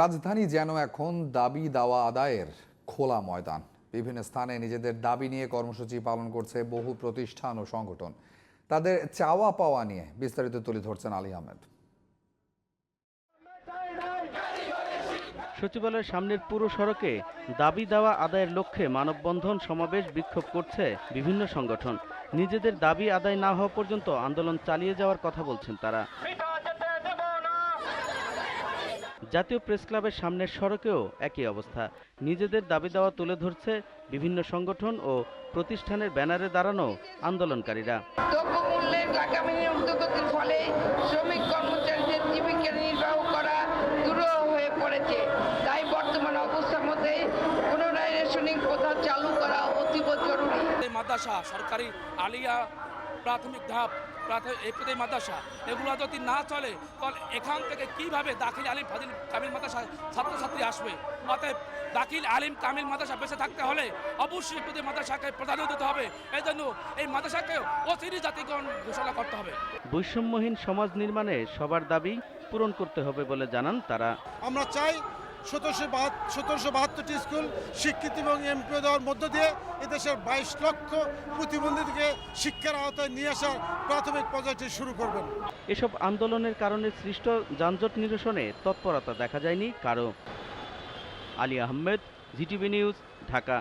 রাজধানী যেন এখন দাবি দাওয়া আদায়ের খোলা ময়দান। বিভিন্ন স্থানে নিজেদের দাবি নিয়ে কর্মসূচি পালন করছে বহু প্রতিষ্ঠান ও সংগঠন। তাদের চাওয়া পাওয়া নিয়ে বিস্তারিত তুলে ধরছেন আলী আহমেদ। সচিবালয়ের সামনের পুরো সড়কে দাবি দেওয়া আদায়ের লক্ষ্যে মানববন্ধন সমাবেশ বিক্ষোভ করছে বিভিন্ন সংগঠন। নিজেদের দাবি আদায় না হওয়া পর্যন্ত আন্দোলন চালিয়ে যাওয়ার কথা বলছেন তারা। জাতীয় প্রেস ক্লাবের সামনের সড়কেও একই অবস্থা। নিজেদের দাবি দেওয়া তুলে ধরছে বিভিন্ন সংগঠন ও প্রতিষ্ঠানের ব্যানারে দাঁড়ানো আন্দোলনকারীরা। ফলে শ্রমিক কর্মচারীদের জীবিকা নির্বাহ করা দুরূহ হয়ে পড়েছে। তাই বর্তমান অবস্থা মতে পুনরায় রেশনিং প্রথা চালু করা অতীব জরুরি। মাদ্রাসা সরকারি আলিয়া প্রাথমিক ধাপ প্রাথমিক মাদ্রাসা। এগুলো যদি না চলে তাহলে এখান থেকে কীভাবে দাখিল আলিম ফাজিল কামিল মাদ্রাসা ছাত্রছাত্রী আসবে? অতএব দাখিল আলিম কামিল মাদ্রাসা বেঁচে থাকতে হলে অবশ্যই প্রতি মাদ্রাসাকে প্রাধান্য দিতে হবে। এই জন্য এই মাদ্রাসাকে অচিরি জাতিগণ ঘোষণা করতে হবে। বৈষম্যহীন সমাজ নির্মাণে সবার দাবি পূরণ করতে হবে বলে জানান তারা। আমরা চাই সতেরোশো সতেরোশো বাহাত্তরটি স্কুল স্বীকৃতি এবং এমপিও দেওয়ার মধ্য দিয়ে এদেশের বাইশ লক্ষ প্রতিবন্ধীদেরকে শিক্ষার আওতায় নিয়ে আসার প্রাথমিক পর্যায়টি শুরু করবেন। এসব আন্দোলনের কারণে সৃষ্ট যানজট নিরসনে তৎপরতা দেখা যায়নি কারও। Ali Ahmed, GTV news, Dhaka.